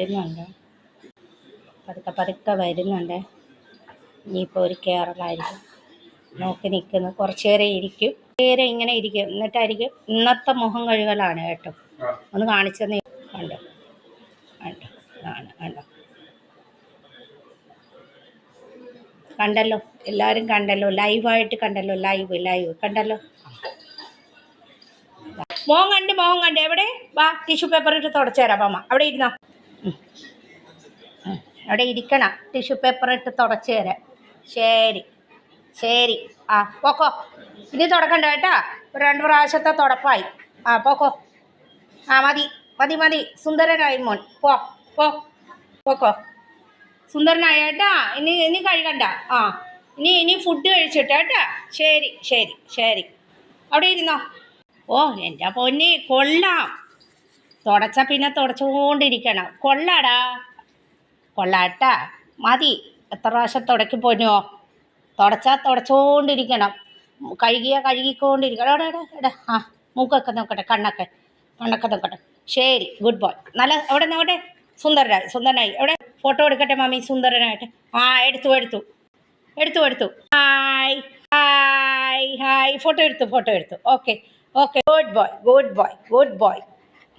വരുന്നുണ്ട്. പതുക്കെ പതുക്കെ വരുന്നുണ്ട്. ഇനിയിപ്പോൾ ഒരു കേരളമായിരിക്കും നോക്കി നിൽക്കുന്നു. കുറച്ച് നേരം ഇരിക്കും. നേരം ഇങ്ങനെ ഇരിക്കും. എന്നിട്ടായിരിക്കും ഇന്നത്തെ മുഖം കഴുകലാണ് കേട്ടോ. ഒന്ന് കാണിച്ചെന്ന് കണ്ടോ? കണ്ടോ? കണ്ടോ? കണ്ടല്ലോ? എല്ലാവരും കണ്ടല്ലോ? ലൈവായിട്ട് കണ്ടല്ലോ? ലൈവ് ലൈവ് കണ്ടല്ലോ? മോൻ കണ്ട് കണ്ട്. എവിടെ? വാ ടിഷ്യൂ പേപ്പർ ഇട്ട് തുടച്ചു തരാം അവിടെ ഇരുന്നോ. അവിടെ ഇരിക്കണം. ടിഷ്യൂ പേപ്പർ ഇട്ട് തുടച്ച് തരാം. ശരി. ശരി. ആ പോക്കോ. ഇനി തുടക്കണ്ട കേട്ടാ. ഒരു രണ്ട് പ്രാവശ്യത്തെ തുടപ്പായി. ആ പോക്കോ. ആ മതി. മതി മതി. സുന്ദരനായി മോൻ. പോ പോ. പോക്കോ. സുന്ദരനായ കേട്ടാ. ഇനി ഇനി കഴുകണ്ട. ആ ഇനി ഇനി ഫുഡ് കഴിച്ചിട്ട് കേട്ടാ. ശരി ശരി ശരി. അവിടെ ഇരുന്നോ. ഓ എന്റെ പൊന്നി കൊള്ളാം. തുടച്ച പിന്നെ തുടച്ചുകൊണ്ടിരിക്കണം കൊള്ളാടാ. കൊള്ളാട്ടാ. മതി. എത്ര പ്രാവശ്യം തുടക്കി പോന്നോ തുടച്ചാൽ തുടച്ചുകൊണ്ടിരിക്കണം കഴുകിയ കഴുകിക്കൊണ്ടിരിക്കണം. എടാ എടാ എടാ. ആ മൂക്കൊക്കെ നോക്കട്ടെ കണ്ണൊക്കെ. കണ്ണൊക്കെ നോക്കട്ടെ. ശരി ഗുഡ് ബോയ് നല്ല എവിടെ നോക്കട്ടെ. സുന്ദരനായി സുന്ദരനായി. എവിടെ? ഫോട്ടോ എടുക്കട്ടെ മമ്മി സുന്ദരനായിട്ട്. ആ എടുത്തു എടുത്തു. എടുത്തു എടുത്തു. ഹായ് ഹായ് ഹായ് ഫോട്ടോ എടുത്തു ഫോട്ടോ എടുത്തു. Okay okay good boy good boy good boy